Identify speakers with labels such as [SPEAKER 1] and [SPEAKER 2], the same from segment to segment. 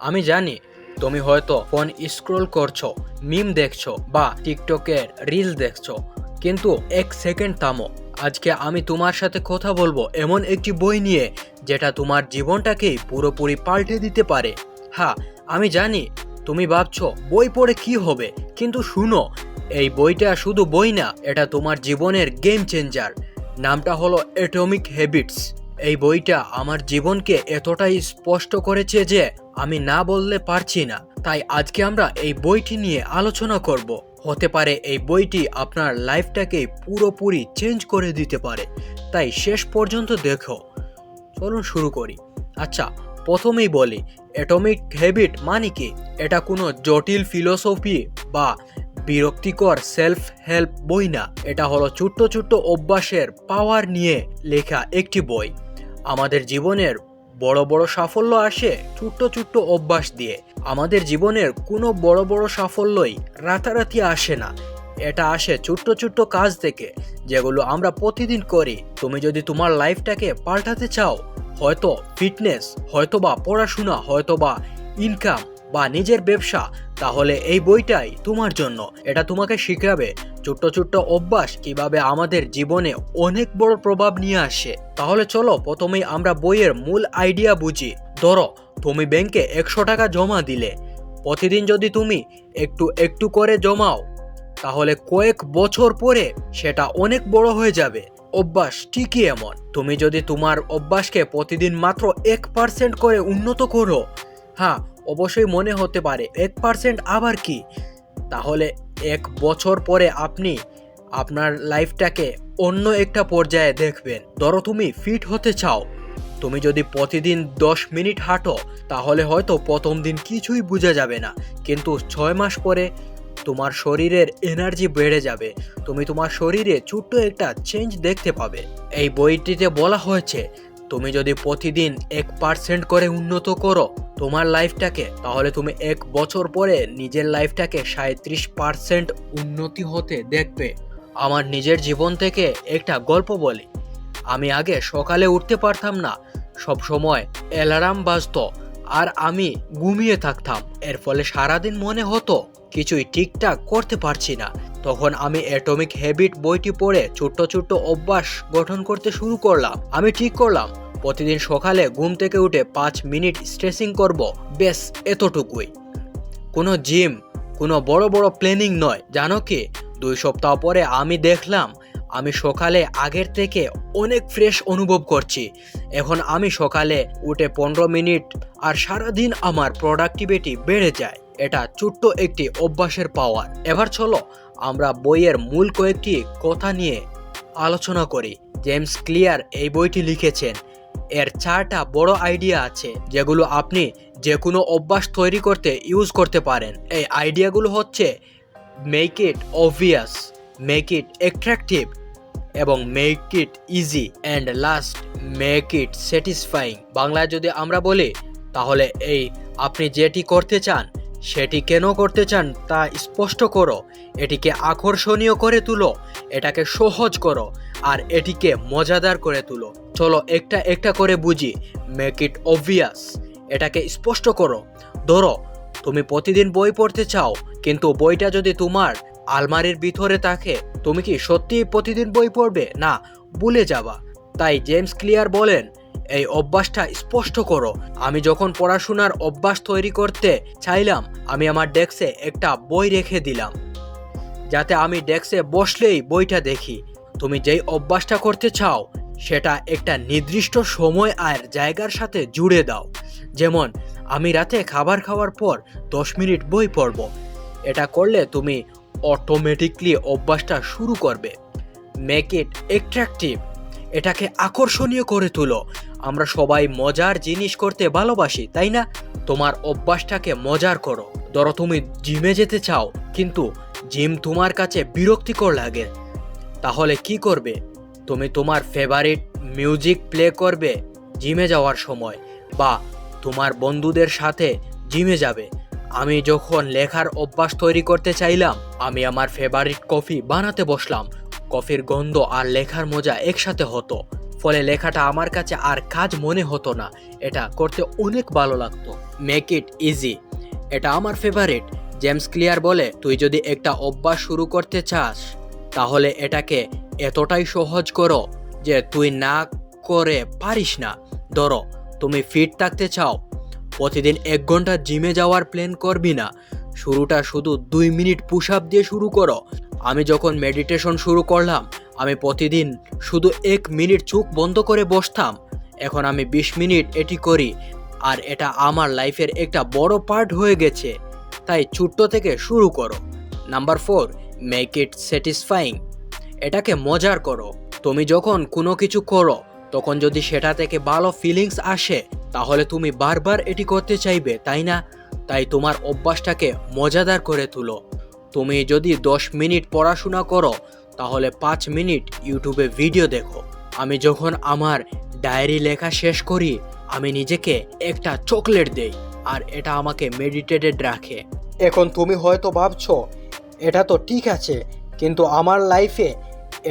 [SPEAKER 1] আমি জানি, তুমি হয়তো ফোন স্ক্রোল করছ মিম দেখছ বা টিকটকের রিল দেখছ, কিন্তু এক সেকেন্ড থামো। আজকে আমি তোমার সাথে কথা বলব এমন একটি বই নিয়ে, যেটা তোমার জীবনটাকেই পুরোপুরি পাল্টে দিতে পারে। হ্যাঁ আমি জানি, তুমি ভাবছ বই পড়ে কি হবে, কিন্তু শুনো, এই বইটা শুধু বই না, এটা তোমার জীবনের গেম চেঞ্জার নামটা হলো অ্যাটমিক হ্যাবিটস এই বইটা আমার জীবনকে এতটাই স্পষ্ট করেছে যে আমি না বললে পারছি না। তাই আজকে আমরা এই বইটি নিয়ে আলোচনা করব। হতে পারে এই বইটি আপনার লাইফটাকে পুরোপুরি চেঞ্জ করে দিতে পারে। তাই শেষ পর্যন্ত দেখো। চলুন শুরু করি। আচ্ছা প্রথমেই বলি, অ্যাটমিক হ্যাবিট মানে কি? এটা কোনো জটিল ফিলোসফি বা বিরক্তিকর সেলফ হেল্প বই না। এটা হলো ছোট্ট ছোট্ট অভ্যাসের পাওয়ার নিয়ে লেখা একটি বই। আমাদের জীবনের বড় বড় সাফল্য আসে ছোট্ট ছোট্ট অভ্যাস দিয়ে। আমাদের জীবনের কোনো বড় বড় সাফল্যই রাতারাতি আসে না। এটা আসে ছোট্ট ছোট্ট কাজ থেকে, যেগুলো আমরা প্রতিদিন করি। তুমি যদি তোমার লাইফটাকে পাল্টাতে চাও, হয়তো ফিটনেস হয়তো বা পড়াশোনা হয়তো বা ইনকাম বা নিজের ব্যবসা, তাহলে এই বইটাই তোমার জন্য। এটা তোমাকে শিখাবে ছোট্ট ছোট্ট অভ্যাস কীভাবে আমাদের জীবনে অনেক বড় প্রভাব নিয়ে আসে। তাহলে চলো প্রথমেই আমরা বইয়ের মূল আইডিয়া বুঝি। ধরো, তুমি ব্যাংকে একশো টাকা জমা দিলে। প্রতিদিন যদি তুমি একটু একটু করে জমাও, তাহলে কয়েক বছর পরে সেটা অনেক বড় হয়ে যাবে। অভ্যাস ঠিকই এমন। তুমি যদি তোমার অভ্যাসকে প্রতিদিন মাত্র এক পার্সেন্ট করে উন্নত করো হ্যাঁ অবশ্যই মনে হতে পারে, এক পার্সেন্ট আবার কি? তাহলে এক বছর পরে আপনি আপনার লাইফটাকে অন্য একটা পর্যায়ে দেখবেন। ধরো তুমি ফিট হতে চাও। তুমি যদি প্রতিদিন দশ মিনিট হাঁটো, তাহলে হয়তো প্রথম দিন কিছুই বোঝা যাবে না। কিন্তু ছয় মাস পরে তোমার শরীরের এনার্জি বেড়ে যাবে। তুমি তোমার শরীরে ছোট্ট একটা চেঞ্জ দেখতে পাবে। এই বইটিতে বলা হয়েছে তুমি যদি প্রতিদিন এক পার্সেন্ট করে উন্নত করো তোমার লাইফটাকে তাহলে তুমি এক বছর পরে নিজের লাইফটাকে সাঁত্রিশ পার্সেন্ট উন্নতি হতে দেখবে। আমার নিজের জীবন থেকে একটা গল্প বলি। আমি আগে সকালে উঠতে পারতাম না, সব সময় অ্যালার্ম বাজতো আর আমি ঘুমিয়ে থাকতাম। এর ফলে সারাদিন মনে হতো কিছুই ঠিকঠাক করতে পারছি না। তখন আমি অ্যাটমিক হ্যাবিট বইটি পড়ে ছোট্ট ছোট্ট অভ্যাস গঠন করতে শুরু করলাম। আমি ঠিক করলাম, প্রতিদিন সকালে ঘুম থেকে উঠে পাঁচ মিনিট স্ট্রেচিং করব বেশ এতটুকুই। কোনো জিম কোনো বড় বড় প্ল্যানিং নয়, জানো কি? দুই সপ্তাহ পরে আমি দেখলাম, আমি সকালে আগের থেকে অনেক ফ্রেশ অনুভব করছি। এখন আমি সকালে উঠে পনেরো মিনিট আর সারাদিন আমার প্রোডাক্টিভিটি বেড়ে যায়। এটা ছোট্ট একটি অভ্যাসের পাওয়ার এবার চলো আমরা বইয়ের মূল কয়েকটি কথা নিয়ে আলোচনা করি। জেমস ক্লিয়ার এই বইটি লিখেছেন, এর চারটা বড় আইডিয়া আছে, যেগুলো আপনি যে কোনো অভ্যাস তৈরি করতে ইউজ করতে পারেন। এই আইডিয়াগুলো হচ্ছে make it obvious make it attractive এবং make it easy and last make it satisfying বাংলায় যদি আমরা বলি, তাহলে এই আপনি যেটি করতে চান সেটি কেন করতে চান তা স্পষ্ট করো। এটিকে আকর্ষণীয় করে তুলো, এটাকে সহজ করো, আর এটিকে মজাদার করে তুলো। চলো একটা একটা করে বুঝি। মেক ইট অবভিয়াস এটাকে স্পষ্ট করো। ধরো, তুমি প্রতিদিন বই পড়তে চাও, কিন্তু বইটা যদি তোমার আলমারির ভিতরে থাকে, তুমি কি সত্যিই প্রতিদিন বই পড়বে? না, ভুলে যাবা। তাই জেমস ক্লিয়ার বলেন এই অভ্যাসটা স্পষ্ট করো। আমি যখন পড়াশোনার অভ্যাস তৈরি করতে চাইলাম, আমি আমার ডেস্কে একটা বই রেখে দিলাম। যাতে আমি ডেস্কে বসলেই বইটা দেখি। তুমি যেই অভ্যাসটা করতে চাও, সেটা একটা নির্দিষ্ট সময় আর জায়গার সাথে জুড়ে দাও। যেমন, আমি রাতে খাবার খাওয়ার পর দশ মিনিট বই পড়ব। এটা করলে তুমি অটোমেটিকলি অভ্যাসটা শুরু করবে। মেক ইট অ্যাট্রাকটিভ এটাকে আকর্ষণীয় করে তুলো। আমরা সবাই মজার জিনিস করতে ভালোবাসি, তাই না? তোমার অভ্যাসটাকে মজার করো। ধরো তুমি জিমে যেতে চাও, কিন্তু জিম তোমার কাছে বিরক্তিকর লাগে। তাহলে কি করবে? তুমি তোমার ফেভারিট মিউজিক প্লে করবে জিমে যাওয়ার সময়, বা তোমার বন্ধুদের সাথে জিমে যাবে। আমি যখন লেখার অভ্যাস তৈরি করতে চাইলাম, আমি আমার ফেভারিট কফি বানাতে বসলাম। কফির গন্ধ আর লেখার মজা একসাথে হতো। ফলে লেখাটা আমার কাছে আর কাজ মনে হতো না। এটা করতে অনেক ভালো লাগতো। মেক ইট ইজি এটা আমার ফেভারিট জেমস ক্লিয়ার বলে, তুই যদি একটা অভ্যাস শুরু করতে চাস, তাহলে এটাকে এতটাই সহজ করো যে তুই না করে পারিস না। ধরো, তুমি ফিট থাকতে চাও। প্রতিদিন এক ঘণ্টা জিমে যাওয়ার প্ল্যান করবি না। শুরুটা শুধু দুই মিনিট পুশ আপ দিয়ে শুরু করো। আমি যখন মেডিটেশন শুরু করলাম আমি প্রতিদিন শুধু এক মিনিট চোখ বন্ধ করে বসতাম। এখন আমি বিশ মিনিট এটি করি, আর এটা আমার লাইফের একটা বড় পার্ট হয়ে গেছে। তাই ছোট্ট থেকে শুরু করো। Number four make it satisfying এটাকে মজার করো। তুমি যখন কোনো কিছু করো, তখন যদি সেটা থেকে ভালো ফিলিংস আসে, তাহলে তুমি বারবার এটি করতে চাইবে, তাই না? তাই তোমার অভ্যাসটাকে মজাদার করে তুলো। তুমি যদি দশ মিনিট পড়াশোনা করো তাহলে পাঁচ মিনিট ইউটিউবে ভিডিও দেখো। আমি যখন আমার ডায়েরি লেখা শেষ করি, আমি নিজেকে একটা চকলেট দেই, আর এটা আমাকে মেডিটেটেড রাখে। এখন তুমি হয়তো ভাবছ, এটা তো ঠিক আছে, কিন্তু আমার লাইফে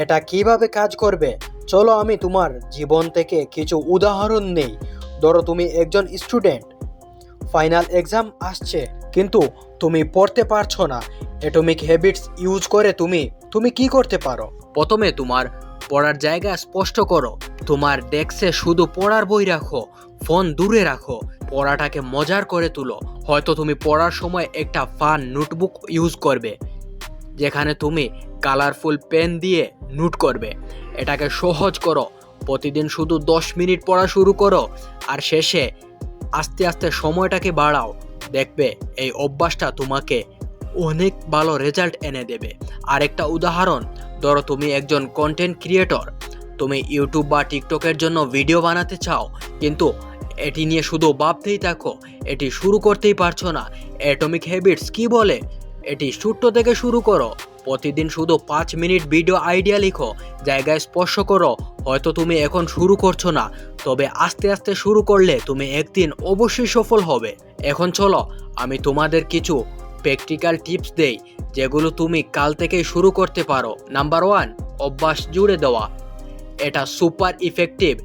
[SPEAKER 1] এটা কীভাবে কাজ করবে? চলো আমি তোমার জীবন থেকে কিছু উদাহরণ নেই। ধরো তুমি একজন স্টুডেন্ট, ফাইনাল এক্সাম আসছে, কিন্তু তুমি পড়তে পারছ না। অ্যাটমিক হ্যাবিটস ইউজ করে তুমি তুমি কি করতে পারো? প্রথমে তোমার পড়ার জায়গা স্পষ্ট করো। তোমার ডেস্কে শুধু পড়ার বই রাখো, ফোন দূরে রাখো, পড়াটাকে মজার করে তুলো। হয়তো তুমি পড়ার সময় একটা ফান নোটবুক ইউজ করবে, যেখানে তুমি কালারফুল পেন দিয়ে নোট করবে। এটাকে সহজ করো, প্রতিদিন শুধু দশ মিনিট পড়া শুরু করো, আর শেষে আস্তে আস্তে সময়টাকে বাড়াও। দেখবে এই অভ্যাসটা তোমাকে অনেক ভালো রেজাল্ট এনে দেবে। আরেকটা উদাহরণ, ধরো তুমি একজন কন্টেন্ট ক্রিয়েটর তুমি ইউটিউব বা টিকটকের জন্য ভিডিও বানাতে চাও, কিন্তু এটি নিয়ে শুধু ভাবতেই থাকো, এটি শুরু করতেই পারছ না। অ্যাটমিক হ্যাবিটস কি বলে? এটি ছোট্ট থেকে শুরু করো, প্রতিদিন শুধু পাঁচ মিনিট ভিডিও আইডিয়া লিখো, জায়গায় স্পর্শ করো, হয়তো তুমি এখন শুরু করছ না, তবে আস্তে আস্তে শুরু করলে তুমি একদিন অবশ্যই সফল হবে। এখন চলো, আমি তোমাদের কিছু প্র্যাকটিক্যাল টিপস দেই, যেগুলো তুমি কাল থেকেই শুরু করতে পারো। নাম্বার ওয়ান অভ্যাস জুড়ে দেওয়া। এটা সুপার ইফেক্টিভ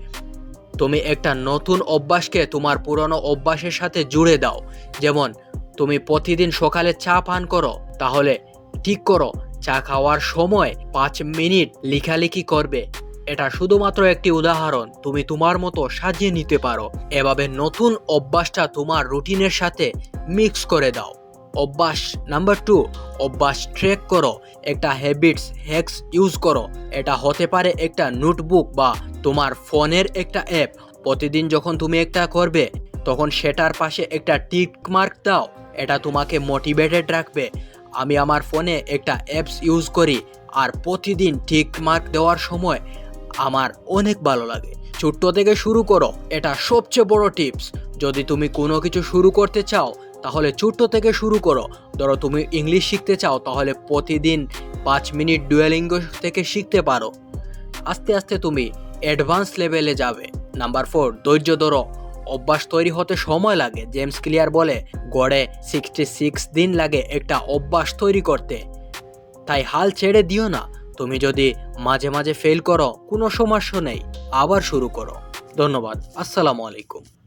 [SPEAKER 1] তুমি একটা নতুন অভ্যাসকে তোমার পুরনো অভ্যাসের সাথে জুড়ে দাও। যেমন, তুমি প্রতিদিন সকালে চা পান করো, তাহলে ঠিক করো, চা খাওয়ার সময় পাঁচ মিনিট লেখালেখি করবে। এটা শুধুমাত্র একটি উদাহরণ, তুমি তোমার মতো সাজিয়ে নিতে পারো। এভাবে নতুন অভ্যাসটা তোমার রুটিনের সাথে মিক্স করে দাও। অভ্যাস। নাম্বার টু অভ্যাস ট্র্যাক করো। একটা হ্যাবিটস হ্যাক্স ইউজ করো। এটা হতে পারে একটা নোটবুক বা তোমার ফোনের একটা অ্যাপ প্রতিদিন যখন তুমি একটা করবে, তখন সেটার পাশে একটা টিক মার্ক দাও। এটা তোমাকে মোটিভেটেড রাখবে। আমি আমার ফোনে একটা অ্যাপস ইউজ করি, আর প্রতিদিন টিক মার্ক দেওয়ার সময় আমার অনেক ভালো লাগে। ছোট্ট থেকে শুরু করো। এটা সবচেয়ে বড় টিপস যদি তুমি কোনো কিছু শুরু করতে চাও তাহলে ছোট্ট থেকে শুরু করো। ধরো তুমি ইংলিশ শিখতে চাও, তাহলে প্রতিদিন পাঁচ মিনিট ডুয়েলিঙ্গ থেকে শিখতে পারো। আস্তে আস্তে তুমি অ্যাডভান্স লেভেলে যাবে। নাম্বার ফোর ধৈর্য ধরো। অভ্যাস তৈরি হতে সময় লাগে জেমস ক্লিয়ার বলে, গড়ে সিক্সটি সিক্স দিন লাগে একটা অভ্যাস তৈরি করতে। তাই হাল ছেড়ে দিও না। তুমি যদি মাঝে মাঝে ফেল করো, কোনো সমস্যা নেই। আবার শুরু করো। ধন্যবাদ। আসসালামু আলাইকুম।